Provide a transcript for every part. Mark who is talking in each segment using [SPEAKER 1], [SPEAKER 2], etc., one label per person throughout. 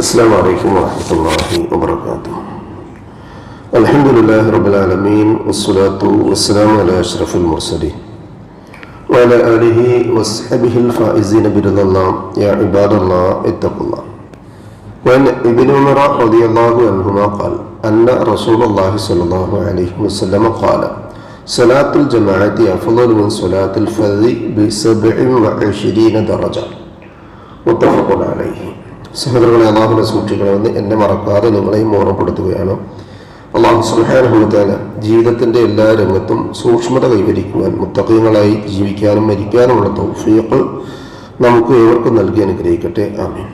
[SPEAKER 1] السلام عليكم ورحمة الله وبركاته. الحمد لله رب العالمين والصلاة والسلام على أشرف المرسلين. وعلى آله وصحبه الفائزين برضا الله. يا عباد الله اتقوا الله. وعن ابن عمر رضي الله عنهما قال أن رسول الله صلى الله عليه وسلم قال صلاة الجماعة أفضل من صلاة الفرد بسبع وعشرين درجة. متفق عليه. സഹോദരങ്ങളെ അള്ളാഹുനെ സൂക്ഷിക്കണമെന്ന് എന്നെ മറക്കാതെ നിങ്ങളെയും ഓർമ്മപ്പെടുത്തുകയാണ്. അള്ളാഹു സുഹാനുഭവത്താല ജീവിതത്തിന്റെ എല്ലാ രംഗത്തും സൂക്ഷ്മത കൈവരിക്കുവാൻ മുത്തക്കങ്ങളായി ജീവിക്കാനും മരിക്കാനുമുള്ള തൗഫീഖ് നമുക്ക് ഏവർക്കും നൽകി അനുഗ്രഹിക്കട്ടെ. ആമീൻ.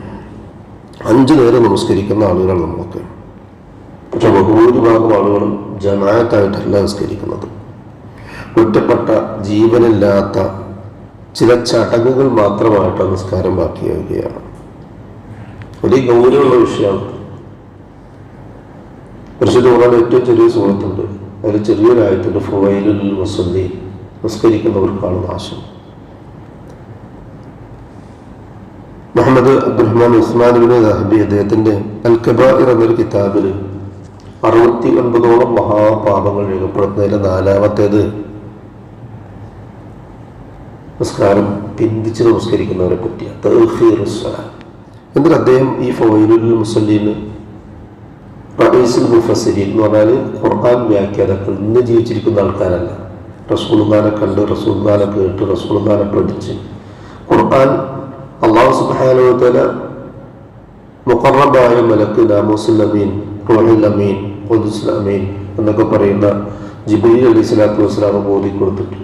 [SPEAKER 1] അഞ്ചു നേരം നമസ്കരിക്കുന്ന ആളുകൾ നമുക്ക് പക്ഷെ ബഹുഭൂരിഭാഗം ആളുകളും ജനായത്തായിട്ടല്ല നമസ്കരിക്കുന്നത് ഒറ്റപ്പെട്ട ജീവനില്ലാത്ത ചില ചടങ്ങുകൾ മാത്രമായിട്ട് നിസ്കാരം ബാക്കിയാവുകയാണ്. വലിയ ഗൗരവമുള്ള വിഷയമാണ്. പരിശുദ്ധ ഖുർആനിൽ ഏറ്റവും ചെറിയ സുഹൃത്തുണ്ട്. അതിൽ ചെറിയൊരായത്തുണ്ട് ഫുവൈലുൽ വസന്തി. നിസ്കരിക്കുന്നവർക്കാണ് നാശം മുഹമ്മദ് അബ്ദുറഹ്മാൻ ഉസ്മാനുബിന് ദഹബി അദ്ദേഹത്തിന്റെ അൽ എന്നൊരു കിതാബിൽ അറുപത്തി ഒൻപതോളം മഹാപാപങ്ങൾ രേഖപ്പെടുത്തുന്നതിൽ നാലാമത്തേത് നമസ്കാരം. പിന്തിച്ച് നമസ്കരിക്കുന്നവരെ പറ്റിയ എന്നിട്ട് അദ്ദേഹം ഈ ഫൈലുൽ മുസല്ലീന് റഹീസുൽ മുഫസ്സിരീൻ എന്ന് പറഞ്ഞാൽ ഖുർആൻ വ്യാഖ്യാതാക്കൾ ഇന്ന് ജീവിച്ചിരിക്കുന്ന ആൾക്കാരല്ല. റസൂൽദാനെ കണ്ട് റസൂൽദാനെ കേട്ട് റസൂൽദാനെ പഠിച്ച്. ഖുർആൻ അള്ളാഹു സുബാനോത്തല മുഖറബായ മലക്ക് ദാമോസുൽ അമീൻ റോഹിൽ അമീൻ ഖുദുസുൽ അമീൻ എന്നൊക്കെ പറയുന്ന ജിബിലി അലി സ്വലാത്തു വസ്സലാമ ബോധി കൊടുത്തിട്ട്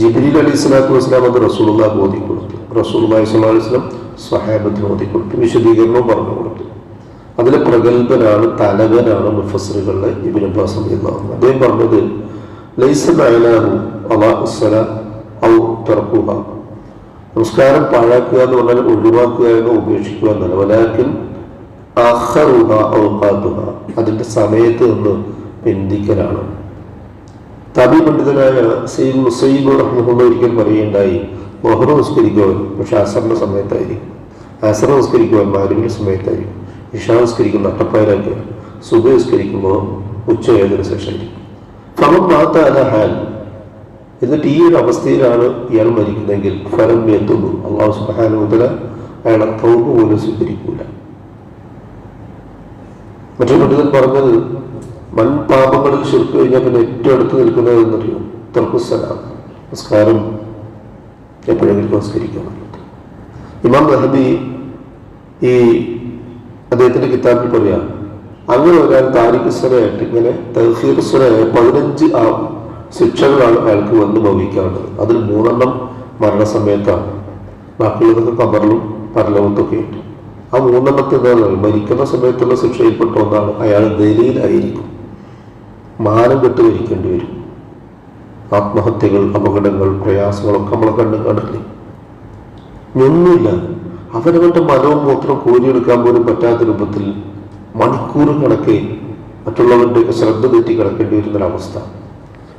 [SPEAKER 1] ജിബിലി അലി സ്വലാത്തു വസ്സലാം അത് റസൂലുള്ള ബോധി കൊടുത്തു റസൂൽ സ്വലാസ്ലം സഹാബത്തിന് ഓതി കൊടുത്തു. വിശദീകരണവും പറഞ്ഞു കൊടുത്തു. അതിലെ പ്രഗത്ഭനാണ് തലവനാണ് മുഫസറുകളിലെ ഇബിൻ അബ്ബാസ് റളിയല്ലാഹു അദ്ദേഹം പറഞ്ഞത് ലൈസ നമസ്കാരം പാഴാക്കുക എന്ന് പറഞ്ഞാൽ ഒഴിവാക്കുക എന്ന് ഉപേക്ഷിക്കുക അഹറുഹ ഔഖാത്തുഹ. അതിന്റെ സമയത്ത് നിന്ന് പിന്തിക്കലാണ്. തബി പണ്ഡിതനായ സയ്യിദ് മുസൈബ് റഹ്മുള്ള ഒരിക്കൽ പറയുകയുണ്ടായി മൊഹർ നിസ്കരിക്കുവാൻ പക്ഷെ അസറിന്റെ സമയത്തായിരിക്കും. അസർ നിസ്കരിക്കുവാൻ മാരുവിന്റെ സമയത്തായിരിക്കും. ഇഷാ നിസ്കരിക്കുന്ന നട്ടപ്പായരാക്കുക സുബ നിസ്കരിക്കുമ്പോൾ ഉച്ച ഉച്ചവേദന ശേഷമായിരിക്കും. ഫലം മാത്ത അല ഹാൽ എന്നിട്ട് ഈ ഒരു അവസ്ഥയിലാണ് ഇയാൾ മരിക്കുന്നതെങ്കിൽ ഫലം എത്തുന്നു അള്ളാഹു സുബാന മുതല അയാളെ തോമ്പ് പോലും സ്വീകരിക്കൂല. മറ്റൊരു പണ്ഡിതൻ പറഞ്ഞത് വൻ പാപങ്ങളിൽ ശിർക്ക് കഴിഞ്ഞാൽ പിന്നെ ഏറ്റവും അടുത്ത് നിൽക്കുന്നത് എന്നറിയും? തർക്കുസലാം നമസ്കാരം. എപ്പോഴെങ്കിലും നമസ്കരിക്കണം ഇമാം മെഹബി ഈ അദ്ദേഹത്തിന്റെ കിതാബിൽ പറയാം അങ്ങനെ ഒരാൾ താരിഖ് സ്വരയായിട്ട് ഇങ്ങനെ തഹീർ സ്വരയായ പതിനഞ്ച് ആ ശിക്ഷകളാണ് അയാൾക്ക് വന്ന് ഭവിക്കാറുള്ളത്. അതിൽ മൂന്നെണ്ണം മരണസമയത്താണ്. ബാക്കിയുള്ളതൊക്കെ കബറിലും പരലോകത്തൊക്കെ ഉണ്ട് ആ മൂന്നെണ്ണത്തെ എന്താണ് മരിക്കുന്ന സമയത്തുള്ള ശിക്ഷയിൽപ്പെട്ട ഒന്നാണ് അയാൾ ദലീലായിരിക്കും മാനം കെട്ട് മരിക്കേണ്ടി വരും. ആത്മഹത്യകൾ അപകടങ്ങൾ പ്രയാസങ്ങളൊക്കെ നമ്മളെ കണ്ട് കാണില്ലേ? ഒന്നുമില്ല. അവരവരുടെ മനവും മൂത്രം കോരിയെടുക്കാൻ പോലും പറ്റാത്ത രൂപത്തിൽ മണിക്കൂർ കണക്കെ മറ്റുള്ളവരുടെയൊക്കെ ശ്രദ്ധ തെറ്റി കിടക്കേണ്ടി വരുന്നൊരവസ്ഥ.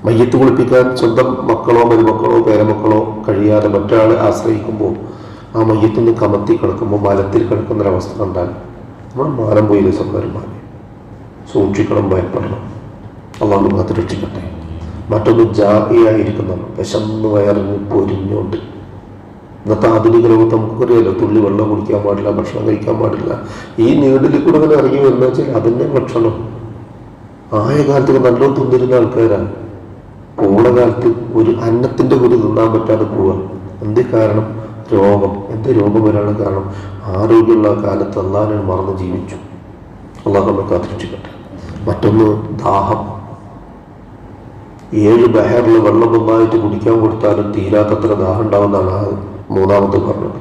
[SPEAKER 1] മയ്യത്ത് കുളിപ്പിക്കാൻ സ്വന്തം മക്കളോ മരുമക്കളോ പേരമക്കളോ കഴിയാതെ മറ്റൊരാളെ ആശ്രയിക്കുമ്പോൾ ആ മയ്യത്തിന് കമത്തി കിടക്കുമ്പോൾ മലത്തിൽ കിടക്കുന്നൊരവസ്ഥ കണ്ടാൽ നമ്മൾ മാനം പോയില്ലേ സഹോദരന്മാരെ സൂക്ഷിക്കണം ഭയപ്പെടണം. അള്ളാഹു കാത്ത് രക്ഷിക്കട്ടെ. മറ്റൊന്ന് ജാഹിയായിരിക്കുന്നതാണ് വിശന്ന് വയറിന് പൊരിഞ്ഞുകൊണ്ട്. ഇന്നത്തെ ആധുനിക ലോകത്ത് നമുക്കറിയാലോ തുള്ളി വെള്ളം കുടിക്കാൻ പാടില്ല ഭക്ഷണം കഴിക്കാൻ പാടില്ല. ഈ നീടിൽ കൂടെ അങ്ങനെ ഇറങ്ങി വരുന്ന വെച്ചാൽ അതിന്റെ ഭക്ഷണം. ആയ കാലത്തൊക്കെ നല്ലോണം തിന്നിരുന്ന ആൾക്കാരാണ് പോണ കാലത്ത് ഒരു അന്നത്തിന്റെ കൂടി തിന്നാൻ പറ്റാതെ പോവുക എന്ത് കാരണം? രോഗം. എന്ത് രോഗം വരാനുള്ള കാരണം? ആരോഗ്യമുള്ള കാലത്ത് അള്ളാഹിനെ മറന്ന് ജീവിച്ചു. അള്ളാഹ് നമ്മൾ കേട്ടെ മറ്റൊന്ന് ദാഹം. ഏഴ് ബഹറിൽ വെള്ളം ഒന്നായിട്ട് കുടിക്കാൻ കൊടുത്താലും തീരാത്തത്ര ദാഹം ഉണ്ടാവുന്നതാണ് മൂന്നാമത് പറഞ്ഞത്.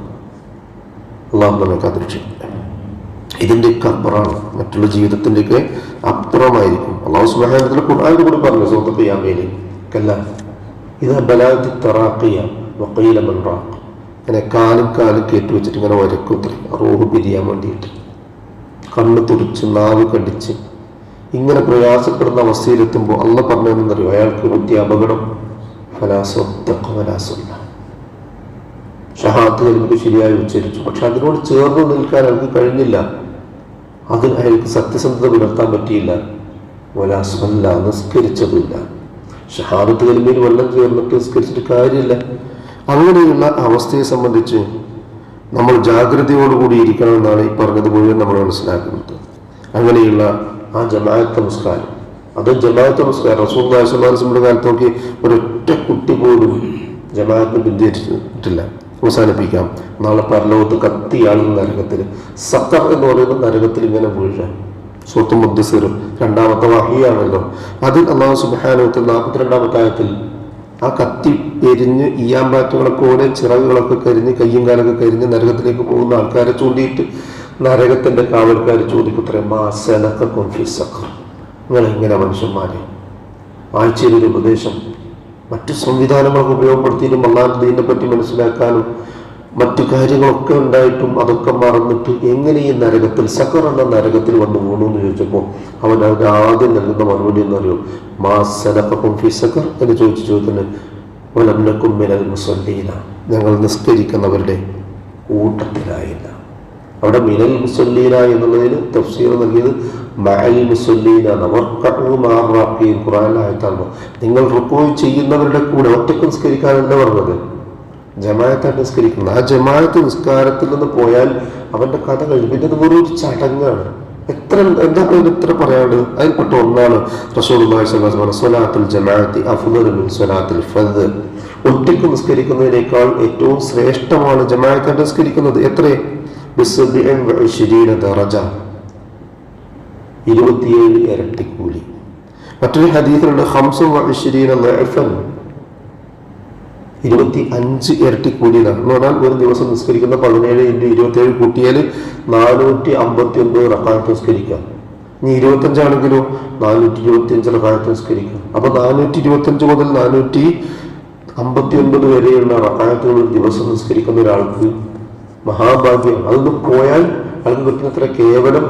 [SPEAKER 1] അള്ളാഹു നമ്മെ കാത്തിരിച്ചിട്ടില്ല ഇതിന്റെയൊക്കെ അപ്പുറമാണ് മറ്റുള്ള ജീവിതത്തിന്റെയൊക്കെ അപ്പുറമായിരിക്കും. അള്ളാഹു സുബഹാനത്തിൽ ഖുർആാനിൽ കൂടി പറഞ്ഞു സുഹൃത്തുക്കൾ യാമേലി കല്ല ഇത് ബലാത്തി തറാക്കിയ വക്കയില മൺറാക്ക് ഇങ്ങനെ കാലും കാലും കയറ്റി വെച്ചിട്ട് ഇങ്ങനെ വരക്കൂത്രി റോഹ് പിരിയാൻ വേണ്ടിയിട്ട്. കണ്ണ് തുറിച്ച് നാവ് കടിച്ച് ഇങ്ങനെ പ്രയാസപ്പെടുന്ന അവസ്ഥയിലെത്തുമ്പോൾ അള്ള പറഞ്ഞതെന്നറിയോ അയാൾക്ക് പറ്റിയ അപകടം. ഫലാസൊത്തക്ക ഫലാസല്ല ഷഹാത്ത് കലിമക്ക് ശരിയായി ഉച്ചരിച്ചു. പക്ഷെ അതിനോട് ചേർന്ന് നിൽക്കാൻ അവർക്ക് കഴിഞ്ഞില്ല. അതിൽ അയാൾക്ക് സത്യസന്ധത പുലർത്താൻ പറ്റിയില്ല. വലാസ്വല്ല നിസ്കരിച്ചതുമില്ല ഷഹാദത്ത് കലിമയിൽ വെള്ളം ചേർന്നിട്ട് നിസ്കരിച്ചിട്ട് കാര്യമില്ല. അങ്ങനെയുള്ള അവസ്ഥയെ സംബന്ധിച്ച് നമ്മൾ ജാഗ്രതയോടുകൂടി ഇരിക്കണം എന്നാണ് ഈ പറഞ്ഞത് മുഴുവൻ നമ്മൾ മനസ്സിലാക്കുന്നത്. അങ്ങനെയുള്ള ആ ജമാഅത്ത് നമസ്കാരം. അത് ജമാഅത്ത് നമസ്കാരം. റസൂൽ നമ്മുടെ കാലത്ത് നോക്കി ഒരൊറ്റ കുട്ടി പോലും ജമാഅത്ത് പിന്തിരിച്ചിട്ടില്ല. അവസാനിപ്പിക്കാം. നാളെ പരലോകത്ത് കത്തിയാളുന്ന നരകത്തിൽ സത്തർ എന്ന് പറയുന്ന നരകത്തിൽ ഇങ്ങനെ വീഴാം. സൂത്ത് മുദ്ദസിർ രണ്ടാമത്തെ വഹിയാണല്ലോ. അതിൽ അള്ളാഹു സുബാനത്തിൽ നാൽപ്പത്തിരണ്ടാമത്തെ ആയത്തിൽ ആ കത്തി എരിഞ്ഞ് ഈയാമ്പാറ്റുകളൊക്കെ ഓടെ ചിറകുകളൊക്കെ കരിഞ്ഞ് കയ്യും കാലൊക്കെ കരിഞ്ഞ് നരകത്തിലേക്ക് പോകുന്ന ആൾക്കാരെ ചൂണ്ടിയിട്ട് നരകത്തിന്റെ കാവൽക്കാർ ചോദിക്കുത്രേ മാസനക്ക കൊൻഫിസക്കർ നിങ്ങൾ എങ്ങനെ മനുഷ്യന്മാരെ ആഴ്ചയിൽ ഒരു ഉപദേശം മറ്റു സംവിധാനങ്ങളൊക്കെ ഉപയോഗപ്പെടുത്തിയിട്ടും അള്ളാഹുദ്ദീനെ പറ്റി മനസ്സിലാക്കാനും മറ്റു കാര്യങ്ങളൊക്കെ ഉണ്ടായിട്ടും അതൊക്കെ മറന്നിട്ട് എങ്ങനെ ഈ നരകത്തിൽ സക്കർ എന്ന നരകത്തിൽ വന്ന് വീണു എന്ന് ചോദിച്ചപ്പോൾ അവൻ അവരുടെ ആദ്യം നൽകുന്ന മറുപടി എന്നറിയോ? മാ സനക്കും ഫി സക്കർ എന്ന് ചോദിച്ച ചോദ്യത്തിന് വലംനക്കും മിനൽ മുസല്ലീന. ഞങ്ങൾ നിസ്കരിക്കുന്നവരുടെ കൂട്ടത്തിലായില്ല. അവിടെ മിനൽ മുസല്ലീന എന്നുള്ളതിന് തഫ്സീർ നൽകിയത് മഅൽ മുസല്ലീന നവർക്കും ഖുറാനായിട്ടാണ് നിങ്ങൾ റുക്കോ ചെയ്യുന്നവരുടെ കൂടെ ഒറ്റയ്ക്ക് നിസ്കരിക്കാനല്ല പറഞ്ഞത്. ജമായത്തായിട്ട് നിസ്കരിക്കുന്നത്. ആ ജമായത്ത് നിസ്കാരത്തിൽ നിന്ന് പോയാൽ അവന്റെ കഥ കഴിഞ്ഞു. പിന്നെ അത് വെറും ഒരു ചടങ്ങാണ്. എത്ര എന്താ പറയുക ഇത്ര പറയാനുള്ളത്? അതിൽപ്പെട്ട ഒന്നാണ് റസൂൽ സ്വലാത്തുൽ ജമാഅത്തി അഫുദുൽ ഫദ്. ഒറ്റയ്ക്ക് നിസ്കരിക്കുന്നതിനേക്കാൾ ഏറ്റവും ശ്രേഷ്ഠമാണ് ജമാഅത്തായിട്ട് നിസ്കരിക്കുന്നത്. എത്ര ഇരുപത്തിയേഴ് ഇരട്ടി കൂലി. മറ്റൊരു ഹദീസിലുണ്ട് ഇരുപത്തി അഞ്ച് ഇരട്ടി കൂലിയതാണ് എന്ന് പറഞ്ഞാൽ ഒരു ദിവസം നിസ്കരിക്കുന്ന പതിനേഴ് ഇന്റു ഇരുപത്തിയേഴ് കൂട്ടിയാൽ നാനൂറ്റി അമ്പത്തി ഒൻപത് റക്കായത്ത് നിസ്കരിക്കാം ഇനി ഇരുപത്തഞ്ചാണെങ്കിലോ നാനൂറ്റി ഇരുപത്തി അഞ്ച് റക്കായത്ത് നിസ്കരിക്കാം അപ്പൊ നാനൂറ്റി ഇരുപത്തി അഞ്ച് മുതൽ നാനൂറ്റി അമ്പത്തി ഒൻപത് വരെയുള്ള റക്കായത്തുകൾ ദിവസം നിസ്കരിക്കുന്ന ഒരാൾക്ക് മഹാഭാഗ്യം. അതൊന്ന് പോയാൽ അയാൾക്ക് കിട്ടുന്നത്ര കേവലം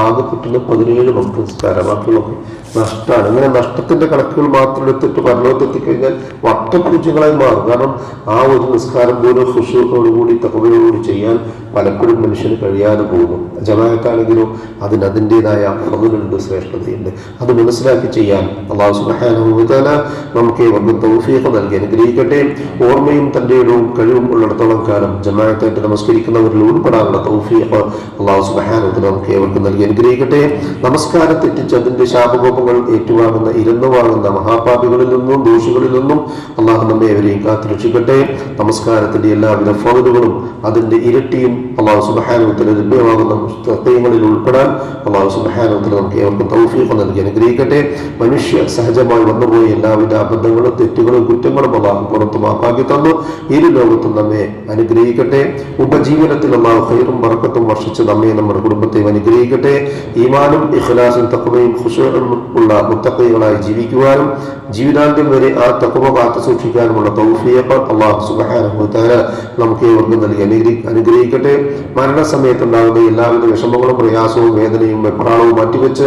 [SPEAKER 1] ആകെ കിട്ടുന്ന പതിനേഴ് ഭക്ത ബാക്കിയുള്ളൊക്കെ നഷ്ടമാണ് ഇങ്ങനെ നഷ്ടത്തിന്റെ കണക്കുകൾ മാത്രം എടുത്തിട്ട് പരലോകത്തെത്തിക്കഴിഞ്ഞാൽ വട്ടപൂജ്യങ്ങളായി മാറും. കാരണം ആ ഒരു നിസ്കാരം പോലും ഹുഷോടുകൂടി തകവയോടുകൂടി ചെയ്യാൻ പലപ്പോഴും മനുഷ്യന് കഴിയാതെ പോകുന്നു. ജമാക്കാണെങ്കിലും അതിന് അതിന്റെതായ ഫലങ്ങളുണ്ട് ശ്രേഷ്ഠതയുണ്ട്. അത് മനസ്സിലാക്കി ചെയ്യാൻ അള്ളാഹു സുബാന നമുക്ക് വന്ന് തൗഫീഖ് നൽകി അനുഗ്രഹിക്കട്ടെ. ഓർമ്മയും തന്റെ ഇടവും കഴിവും ഉള്ളിടത്തോളം കാലം ജമാക്കായിട്ട് നമസ്കരിക്കുന്നവരിൽ ഉൾപ്പെടാനുള്ള തൗഫീഖ് അള്ളാഹു സുബാനത്തിന് നമുക്ക് ഏവർക്കും നൽകി അനുഗ്രഹിക്കട്ടെ. നമസ്കാരം തെറ്റിച്ച് അതിന്റെ ശാപകോപങ്ങൾ ഏറ്റുവാങ്ങുന്ന ഇരുന്നു വാങ്ങുന്ന മഹാപാപികളിൽ നിന്നും ദോഷികളിൽ നിന്നും അള്ളാഹു നമ്മെ എവരെയും കാത്തുരക്ഷിക്കട്ടെ. നമസ്കാരത്തിന്റെ എല്ലാവിധ ഫോണുകളും അതിന്റെ ഇരട്ടിയും അള്ളാഹു സുബഹാനുത്തിന് ലഭ്യമാകുന്ന പുസ്തകങ്ങളിൽ ഉൾപ്പെടാൻ അള്ളാഹു സുബഹാനുത്തല നമുക്ക് ഏവർക്കും തൗഫീഖ് നൽകി അനുഗ്രഹിക്കട്ടെ. മനുഷ്യ സഹജമായി വന്നുപോയ എല്ലാവിധ അബദ്ധങ്ങളും തെറ്റുകളും കുറ്റങ്ങളും അള്ളാഹു പുറത്ത് മാപ്പാക്കി തന്നു. ഇരു ലോകത്തും നമ്മെ അനുഗ്രഹിക്കട്ടെ. ഉപജീവനത്തിൽ അള്ളാഹു ഹൈറും വറക്കത്തും വർഷിച്ച് നമ്മെ നമ്മുടെ കുടുംബത്തെയും അനുഗ്രഹിക്കട്ടെ. ഈമാനും ഇഖ്ലാസും തക്കവയും ഖുശൂഉം ഉള്ള മുത്തക്കൈകളായി ജീവിക്കുവാനും ജീവിതാന്ത്യം വരെ ആ തക്കവ കാത്തു സൂക്ഷിക്കാനുമുള്ള തൗഫിയപ്പ് അള്ളാഹു സുബഹാനുത്തല നമുക്ക് ഏവർക്കും നൽകി അനുഗ്രഹി അനുഗ്രഹിക്കട്ടെ മരണസമയത്തുണ്ടാകുന്ന എല്ലാവിധ വിഷമങ്ങളും പ്രയാസവും വേദനയും വെപ്രാളവും മാറ്റിവെച്ച്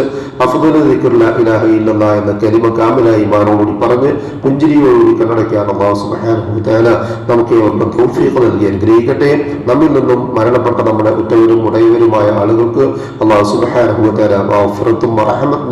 [SPEAKER 1] ഇല്ലല്ല എന്ന കരിമ കാമിലായി മാനോടുകൂടി പറഞ്ഞ് പുഞ്ചിരിയോടുകൂടി കണ്ണടയ്ക്കാൻ അള്ളാഹു നമുക്ക് ഏവർക്കും തൗഫീഖ് നൽകി അനുഗ്രഹിക്കട്ടെ. നമ്മിൽ നിന്നും മരണപ്പെട്ട നമ്മുടെ ഉറ്റവരും ഉടയവരുമായ ആളുകൾക്ക് അള്ളാഹു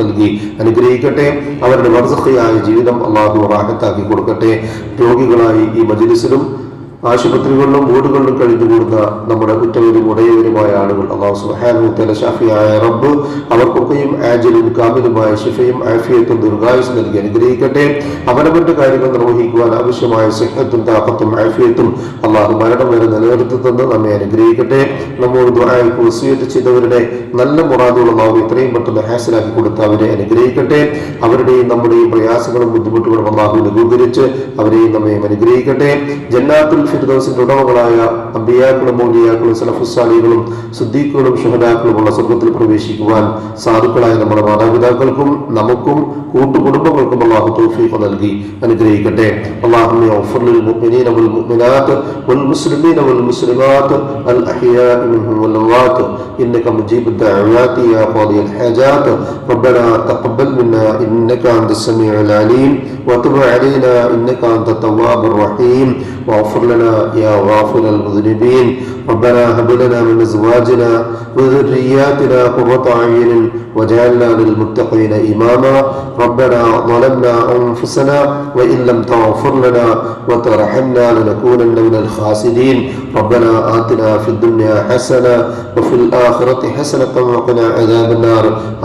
[SPEAKER 1] നൽകി അനുഗ്രഹിക്കട്ടെ. അവരുടെ വർദ്ധയായ ജീവിതം അള്ളാഹു റാഹത്താക്കി കൊടുക്കട്ടെ. രോഗികളായി ഈ മജിലിസിലും ആശുപത്രികളിലും വീടുകളിലും കഴിഞ്ഞുകൂടുന്ന നമ്മുടെ ഉറ്റവരും ഉടയവരുമായ ആളുകൾ അള്ളാഹു സുഹാനുത്തല ഷാഫിയായ റബ്ബ് അവർക്കൊക്കെയും ആജലും കാമിലുമായ ഷിഫയും ആഫിയത്തും ദീർഘായുസ് നൽകി അനുഗ്രഹിക്കട്ടെ. അവനവന്റെ കാര്യങ്ങൾ നിർവഹിക്കുവാൻ ആവശ്യമായ സിഹത്തും താപത്തും ആഫിയത്തും അള്ളാഹു മരണം വരെ നിലനിർത്തി തന്ന് നമ്മെ അനുഗ്രഹിക്കട്ടെ. നമ്മോട് ദ്വായക്ക് വസീയത്ത് ചെയ്തവരുടെ നല്ല മുറാദുകൾ അള്ളാഹു എത്രയും പെട്ടെന്ന് ഹാസിലാക്കി കൊടുത്ത് അവരെ അനുഗ്രഹിക്കട്ടെ. അവരുടെയും നമ്മുടെയും പ്രയാസങ്ങളും ബുദ്ധിമുട്ടുകളും അള്ളാഹു ലഘൂകരിച്ച് അവരെയും നമ്മയും അനുഗ്രഹിക്കട്ടെ. ജന്നാത്തുൽ ഫിർദൗസിന്റെ ഉടമകളായ അമ്പിയാക്കളും മൗലിയാക്കളും സലഫുസാലികളും സുദ്ദീഖുകളും ഷഹദാക്കളുമുള്ള സ്വർഗത്തിൽ പ്രവേശിക്കുവാൻ സാധുക്കളായ നമ്മുടെ മാതാപിതാക്കൾക്കും നമുക്കും കൂട്ടുകുടുംബങ്ങൾക്കും അള്ളാഹു തൗഫീഖ് നൽകി അനുഗ്രഹിക്കട്ടെ അള്ളാഹുമ്മ اغفر للمؤمنين والمؤمنات والمسلمين والمسلمات الأحياء منهم والأموات إنك مجيب الدعوات يا قاضي الحاجات ربنا تقبل منا إنك أنت السميع العليم وتب علينا إنك أنت التواب الرحيم واغفر لنا يا غافر المذنبين. ربنا هب لنا من أزواجنا وذرياتنا قرة أعين وجعلنا للمتقين إماما. ربنا ظلمنا أنفسنا وإن لم تغفر لنا وترحمنا لنكونن من الخاسرين. ربنا آتنا في الدنيا حسنة وفي الآخرة حسنة وقنا عذاب النار.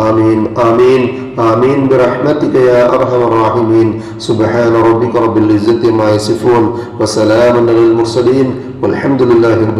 [SPEAKER 1] آمين آمين آمين. برحمتك يا أرحم الراحمين. سبحان ربك رب العزة ما يصفون وسلام على المرسلين والحمد لله رب